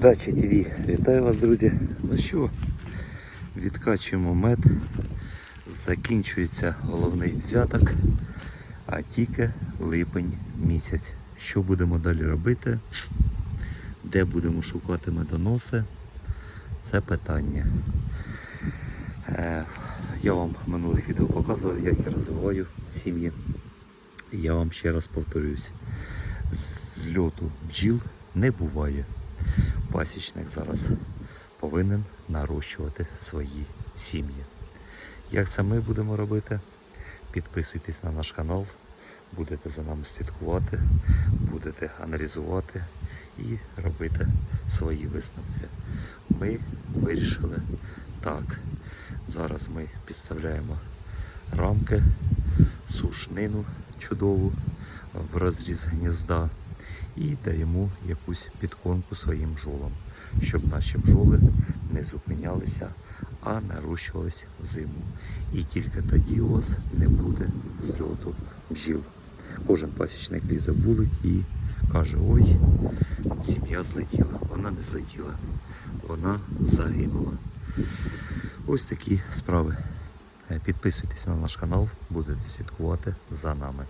Дача ТВ. Вітаю вас, друзі. Ну що, відкачуємо мед. Закінчується головний взяток, а тільки липень місяць. Що будемо далі робити? Де будемо шукати медоноси? Це питання. Е, Я вам минулих відео показував, як я розвиваю сім'ї. Я вам ще раз повторюсь. З льоту бджіл не буває. Пасічник зараз повинен нарощувати свої сім'ї. Як це ми будемо робити? Підписуйтесь на наш канал, будете за нами слідкувати, будете аналізувати і робити свої висновки. Ми вирішили так. Зараз ми підставляємо рамки, сушнину чудову в розріз гнізда і даємо якусь підконку своїм бджолам, щоб наші бджоли не зупинялися, а нарощувались зиму. І тільки тоді у вас не буде зльоту бджіл. Кожен пасічник лізе вулик і каже, ой, сім'я злетіла. Вона не злетіла, вона загинула. Ось такі справи. Підписуйтесь на наш канал, будете слідкувати за нами.